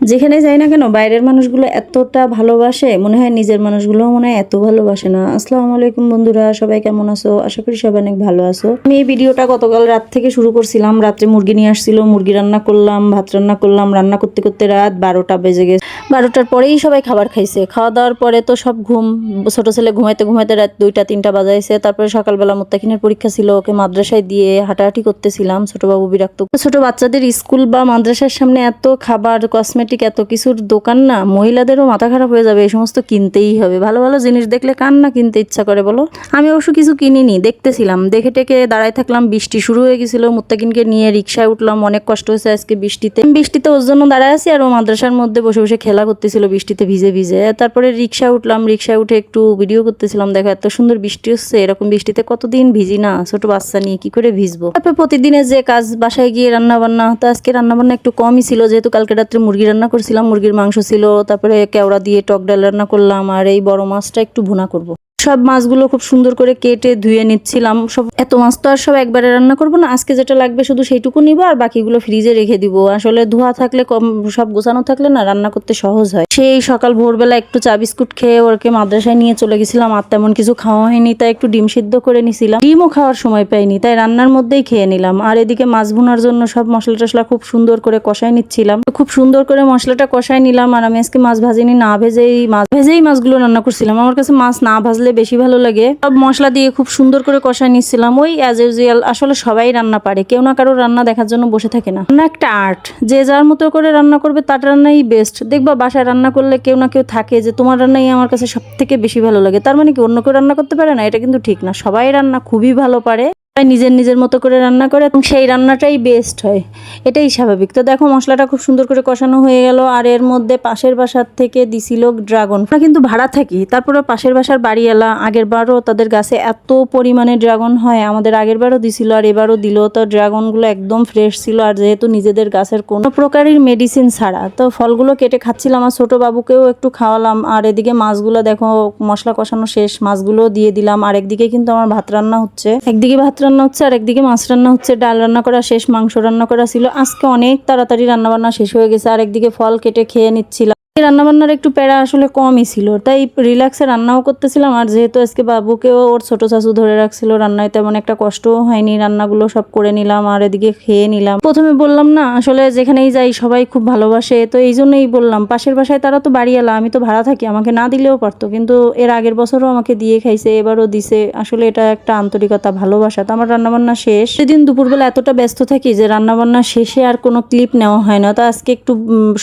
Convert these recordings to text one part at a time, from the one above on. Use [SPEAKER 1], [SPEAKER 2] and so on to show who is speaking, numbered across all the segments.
[SPEAKER 1] যেখানে যাই না কেন, বাইরের মানুষগুলো এতটা ভালোবাসে, মনে হয় নিজের মানুষগুলো মনে হয় এত ভালোবাসে না। আসসালামু আলাইকুম বন্ধুরা, সবাই কেমন আছো? আশা করি সবাই অনেক ভালো আছো। আমি এই ভিডিওটা গতকাল রাত থেকে শুরু করছিলাম। রাত্রে মুরগি নিয়ে আসছিল, মুরগি রান্না করলাম, ভাত রান্না করলাম, রান্না করতে করতে রাত বারোটা বেজে গেছে। বারোটার পরেই সবাই খাবার খাইছে। খাওয়া দাওয়ার পরে তো সব ঘুম, ছোট ছেলে ঘুমাইতে ঘুমাইতে রাত দুইটা, তিনটা বাজাইছে। তারপরে সকালবেলা মোত্তাকিনের পরীক্ষা ছিল, ওকে মাদ্রাসায় দিয়ে হাঁটাহাঁটি করতেছিলাম। ছোট বাবু বিরক্ত ছোট বাচ্চাদের স্কুল বা মাদ্রাসার সামনে এত খাবার কসমেটিক এত কিছুর দোকান না, মহিলাদেরও মাথা খারাপ হয়ে যাবে, এই সমস্ত কিনতেই হবে। ভালো ভালো জিনিস দেখলে কার না কিনতে ইচ্ছা করে বলো? আমি অবশ্য কিছু কিনিনি, দেখতেছিলাম। দেখে টেকে দাঁড়ায় থাকলাম, বৃষ্টি শুরু হয়ে গেছিল, মুত্তাকিনকে নিয়ে রিক্সায় উঠলাম, অনেক কষ্ট হয়েছে আজকে বৃষ্টিতে। বৃষ্টিতে ওর জন্য দাঁড়ায় আছি আর ও মাদ্রাসার মধ্যে বসে বসে খেলা করতেছিল বৃষ্টিতে ভিজে ভিজে। তারপরে রিক্সা উঠলাম, রিক্সায় উঠে একটু ভিডিও করতেছিলাম, দেখো এত সুন্দর বৃষ্টি হচ্ছে, এরকম বৃষ্টিতে কতদিন ভিজি না? ছোট বাচ্চা নিয়ে কি করে ভিজবো? তারপরে প্রতিদিনের যে কাজ, বাসায় গিয়ে রান্না বান্না তো আজকে রান্না বান্না একটু কমই ছিল, যেহেতু কালকে রাত্রে মুরগি করছিলাম, মুরগির মাংস ছিল, তারপরে কেওড়া দিয়ে টক ডাল রান্না করলাম, আর এই বড় মাছটা একটু ভুনা করব। সব মাছগুলো খুব সুন্দর করে কেটে ধুয়ে নিচ্ছিলাম। সব এত মাছ তো আর সব একবারে রান্না করব না। আজকে যেটা লাগবে শুধু সেইটুকু নিব আর বাকিগুলো ফ্রিজে রেখে দিব। আসলে ধোয়া থাকলে কম সব গোছানো থাকলে না রান্না করতে সহজ হয়। সেই সকাল ভোরবেলা একটু চা বিস্কুট খেয়ে ওরকে মাদ্রাসায় নিয়ে চলে গেছিলাম। আর তেমন কিছু খাওয়া হয়নি, তাই একটু ডিম সিদ্ধ করে নিছিলাম। ডিমও খাওয়ার সময় পাইনি, তাই রান্নার মধ্যেই খেয়ে নিলাম। আর এদিকে মাছ ভুনার জন্য সব মশলা টশলা খুব সুন্দর করে কষাই নিচ্ছিলাম। খুব সুন্দর করে মশলাটা কষাই নিলাম। আর আমি আজকে মাছ ভাজিনি, না ভেজেই মাছ ভেজেই মাছগুলো রান্না করছিলাম। আমার কাছে মাছ না ভাজলে বেশি ভালো লাগে। সব মশলা দিয়ে খুব সুন্দর করে কষায় নিচ্ছিলাম। ওই অ্যাজ ইউজুয়াল আসলে সবাই রান্না পারে। কেউ না কারও রান্না দেখার জন্য বসে থাকে না। রান্না একটা আর্ট যে যার মতো করে রান্না করবে তার রান্নাই বেস্ট দেখবা বাসায় রান্না করলে কেউ না কেউ থাকে যে তোমার রান্নাই আমার কাছে সব থেকে বেশি ভালো লাগে। তার মানে কি অন্য কেউ রান্না করতে পারে না? এটা কিন্তু ঠিক না। সবাই রান্না খুবই ভালো পারে। নিজের নিজের মতো করে রান্না করে এবং সেই রান্নাটাই বেস্ট হয়। এটাই স্বাভাবিক। তো দেখো, মশলাটা খুব সুন্দর করে কষানো হয়ে গেল। আর এর মধ্যে পাশের বাসার থেকে দিছিল ড্রাগন আমরা কিন্তু ভাড়া থাকি, তারপরে পাশের বাসার বাড়িওয়ালা আগের বারও তাদের গাছে এত পরিমাণে ড্রাগন হয়। আমাদের আগের বারও দিছিল আর এবারও দিল। তো ড্রাগনগুলো একদম ফ্রেশ ছিল আর যেহেতু নিজেদের গাছের কোনো প্রকারের মেডিসিন ছাড়া। তো ফলগুলো কেটে খাচ্ছিলাম আর ছোট বাবুকেও একটু খাওয়ালাম। আর এদিকে মাছগুলো দেখো, মশলা কষানো শেষ। মাছগুলো দিয়ে দিলাম। আর একদিকে কিন্তু আমার ভাত রান্না হচ্ছে। একদিকে ভাত রান্না হচ্ছে, আর একদিকে মাছ রান্না হচ্ছে, ডাল রান্না করা শেষ, মাংস রান্না করা ছিল। আজকে অনেক তাড়াতাড়ি রান্নাবান্না শেষ হয়ে গেছে, আর একদিকে ফল কেটে খেয়ে নিচ্ছিলাম। রান্নাবান্নার একটু প্যারা আসলে কমই ছিল। তাই রিল্যাক্সে রান্নাও করতেছিলাম, আর যেহেতু আজকে বাবুকেও ওর ছোট শাশু ধরে রাখছিল, রান্নায় তেমন একটা কষ্টও হয়নি, রান্নাগুলো সব করে নিলাম আর এদিকে খেয়ে নিলাম। প্রথমে বললাম, না, আসলে যেখানেই যাই সবাই খুব ভালোবাসে। তো এই জন্যই বললাম, পাশের বাসায় তারা তো বাড়ি এলা আমি তো ভাড়া থাকি, আমাকে না দিলেও পারতো। কিন্তু এর আগের বছরও আমাকে দিয়ে খাইছে, এবারও দিছে। আসলে এটা একটা আন্তরিকতা, ভালোবাসা। তো আমার রান্নাবান্না শেষ। সেদিন দুপুরবেলা এতটা ব্যস্ত থাকি যে রান্নাবান্না শেষে আর কোনো ক্লিপ নেওয়া হয় না। তো আজকে একটু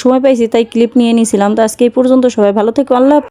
[SPEAKER 1] সময় পাইছি, তাই ক্লিপ নিয়ে নিয়েছিলাম তো আজকে এই পর্যন্ত সবাই ভালো থেকো আল্লাহ।